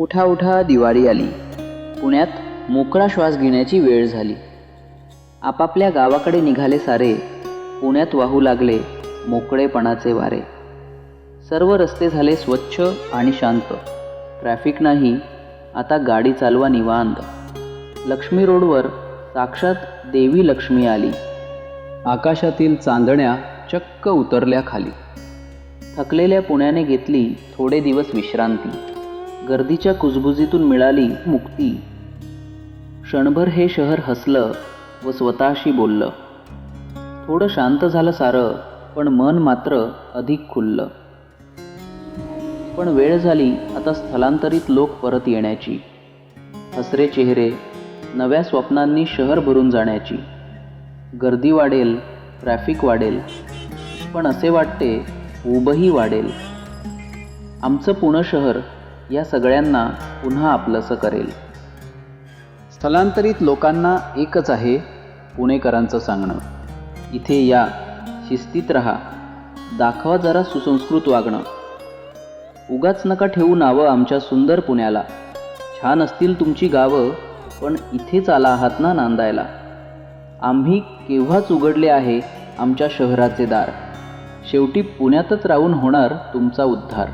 उठा उठा दिवाळी आली. पुण्यात मोकळा श्वास घेण्याची वेळ झाली. आपापल्या गावाकडे निघाले सारे पुण्यात वाहू लागले मोकळेपणाचे वारे. सर्व रस्ते झाले स्वच्छ आणि शांत. ट्रॅफिक नाही आता गाडी चालवा निवांत. लक्ष्मी रोडवर साक्षात देवी लक्ष्मी आली. आकाशातील चांदण्या चक्क उतरल्या खाली. थकलेल्या पुण्याने घेतली थोडे दिवस विश्रांती. गर्दीच्या कुजबुजीतून मिळाली मुक्ती. क्षणभर हे शहर हसलं व स्वतःशी बोललं. थोडं शांत झालं सारं पण मन मात्र अधिक खुललं. पण वेळ झाली आता स्थलांतरित लोक परत येण्याची. हसरे चेहरे नव्या स्वप्नांनी शहर भरून जाण्याची. गर्दी वाढेल ट्रॅफिक वाढेल पण असे वाटते उबही वाढेल. आमचं पुणं शहर या सगळ्यांना पुन्हा आपलंसं करेल. स्थलांतरित लोकांना एकच आहे पुणेकरांचं सांगणं. इथे या शिस्तीत राहा. दाखवा जरा सुसंस्कृत वागणं. उगाच नका ठेवू नावं आमच्या सुंदर पुण्याला. छान असतील तुमची गावं पण इथेच आला आहात ना नांदायला. आम्ही केव्हाच उघडले आहे आमच्या शहराचे दार. शेवटी पुण्यातच राहून होणार तुमचा उद्धार.